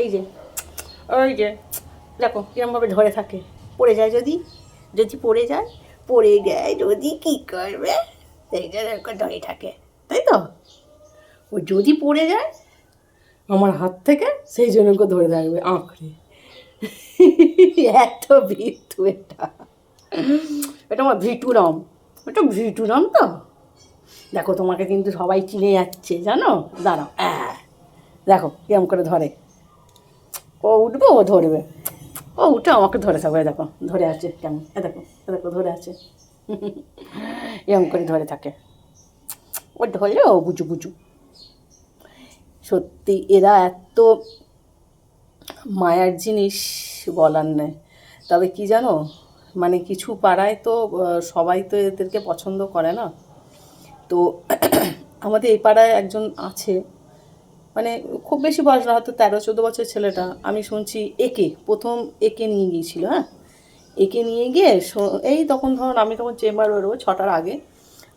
এই যে ওই যে, দেখো কিরমভাবে ধরে থাকে। পড়ে যায় যদি যদি পড়ে যায় পড়ে যায় যদি কী করবে? সেই জন্য ধরে থাকে, তাই তো? ও যদি পড়ে যায়, আমার হাত থেকে সেই জন্য ধরে থাকবে, আঁকড়ে। এত ভিটু এটা। এটা আমার ভিটুরাম এটা ভিটুরাম তো? দেখো তোমাকে কিন্তু সবাই চিনে যাচ্ছে, জানো? দাঁড়াও। হ্যাঁ দেখো কিরম করে ধরে। ও উঠবে, ও ধরবে। ও উঠে আমাকে ধরে থাকবে দেখো, ধরে আছে কেমন। এ দেখো এ দেখো, ধরে আছে। এরম করে ধরে থাকে। ও ধরলে ও বুঝু বুঝু। সত্যি, এরা এত মায়ার জিনিস বলার নেই। তবে কি জানো মানে কিছু পাড়ায় তো সবাই তো এদেরকে পছন্দ করে না। তো আমাদের এই পাড়ায় একজন আছে মানে খুব বেশি বয়স না, হয়তো তেরো, চোদ্দ বছর ছেলেটা। আমি শুনছি একে, প্রথম একে নিয়ে গিয়েছিল হ্যাঁ? একে নিয়ে গিয়ে এই তখন ধরুন আমি তখন চেম্বার বেরোবো ছটার আগে।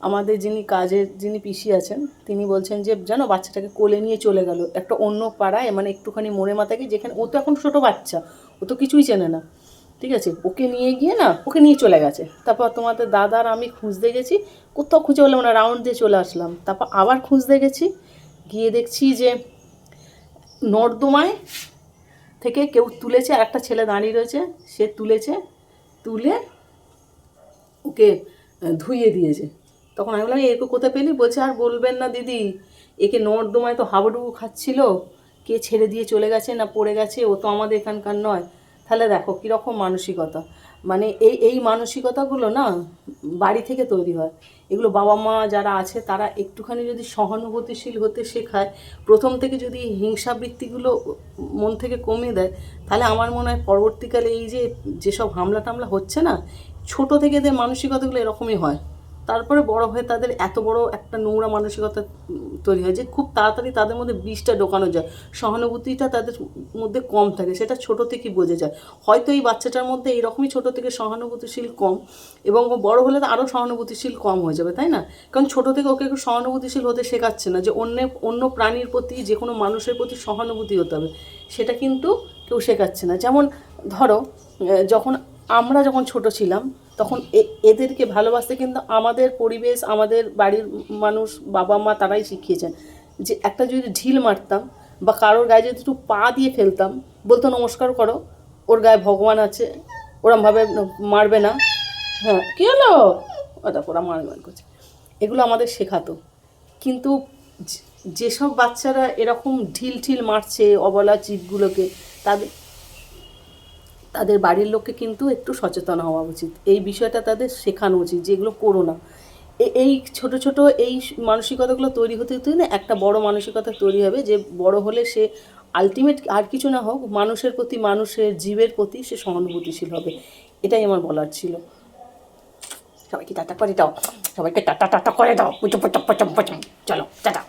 আমাদের যিনি কাজের, যিনি পিসি আছেন, তিনি বলছেন যে, জানো, বাচ্চাটাকে কোলে নিয়ে চলে গেল, একটা অন্য পাড়ায় মানে একটুখানি মোড়ে মাথাকে যেখানে, ও তো এখন ছোটো বাচ্চা, ও তো কিছুই চেনে না। ঠিক আছে? ওকে নিয়ে গিয়ে না, ওকে নিয়ে চলে গেছে। তারপর তোমাদের দাদার আমি খুঁজতে গেছি, কোথাও খুঁজে বললাম না, রাউন্ড দিয়ে চলে আসলাম। তারপর আবার খুঁজতে গেছি গিয়ে দেখছি যে নর্দমায় থেকে কেউ তুলেছে, আর একটা ছেলে দাঁড়িয়ে রয়েছে, সে তুলেছে, তুলে ওকে ধুইয়ে দিয়েছে। তখন আমি বললাম একে কোথায় পেলি? বলছে, আর বলবেন না, দিদি, একে নর্দমায় তো হাবুডুবু খাচ্ছিল, কে ছেড়ে দিয়ে চলে গেছে না পড়ে গেছে, ও তো আমাদের এখানকার নয়। তাহলে দেখো, কীরকম মানসিকতা। মানে এই এই মানসিকতাগুলো না বাড়ি থেকে তৈরি হয়। এগুলো বাবা মা যারা আছে, তারা একটুখানি যদি সহানুভূতিশীল হতে শেখায়, প্রথম থেকে যদি হিংসাবৃত্তিগুলো মন থেকে কমে দেয়, তাহলে আমার মনে হয় পরবর্তীকালে এই যে, যেসব হামলা টামলা হচ্ছে না, ছোট থেকে এদের মানসিকতাগুলো এরকমই হয়। তারপরে বড় হয়ে তাদের এত বড় একটা নোংরা মানসিকতা তৈরি হয় যে খুব তাড়াতাড়ি তাদের মধ্যে বিষটা ঢোকানো যায়। সহানুভূতিটা তাদের মধ্যে কম থাকে, সেটা ছোট থেকেই বোঝা যায়। হয়তো এই বাচ্চাটার মধ্যে এইরকমই ছোট থেকে সহানুভূতিশীল কম এবং বড় হলে তো আরও সহানুভূতিশীল কম হয়ে যাবে, তাই না? কারণ ছোট থেকে ওকে একটু সহানুভূতিশীল হতে শেখাচ্ছে না যে অন্য অন্য প্রাণীর প্রতি যে কোনো মানুষের প্রতি সহানুভূতি হতে হবে। সেটা কিন্তু কেউ শেখাচ্ছে না। যেমন ধরো যখন আমরা যখন ছোট ছিলাম তখন এদেরকে ভালোবাসতে কিন্তু আমাদের পরিবেশ, আমাদের বাড়ির মানুষ, বাবা মা তারাই শিখিয়েছেন। যে একটা যদি ঢিল মারতাম বা কারোর গায়ে যদি একটু পা দিয়ে ফেলতাম, বলতো, নমস্কার করো, ওর গায়ে ভগবান আছে, ওরমভাবে মারবে না। হ্যাঁ কী হলো? ওরা মার মার করছে। এগুলো আমাদের শেখাতো। কিন্তু যেসব বাচ্চারা এরকম ঢিল ঢিল মারছে, অবলা জীবগুলোকে তাদের তাদের বাড়ির লোককে কিন্তু একটু সচেতন হওয়া উচিত। এই বিষয়টা তাদের শেখানো উচিত যেগুলো করো না। এই ছোট ছোট এই মানসিকতাগুলো তৈরি হতে হতে না একটা বড় মানসিকতা তৈরি হবে যে বড় হলে সে আলটিমেট আর কিছু না হোক, মানুষের প্রতি, মানুষের জীবের প্রতি সে সহানুভূতিশীল হবে। এটাই আমার বলার ছিল। সবাইকে টাটা করে দাও। সবাইকে টাটা টাটা করে দাও। চলো, টাটা।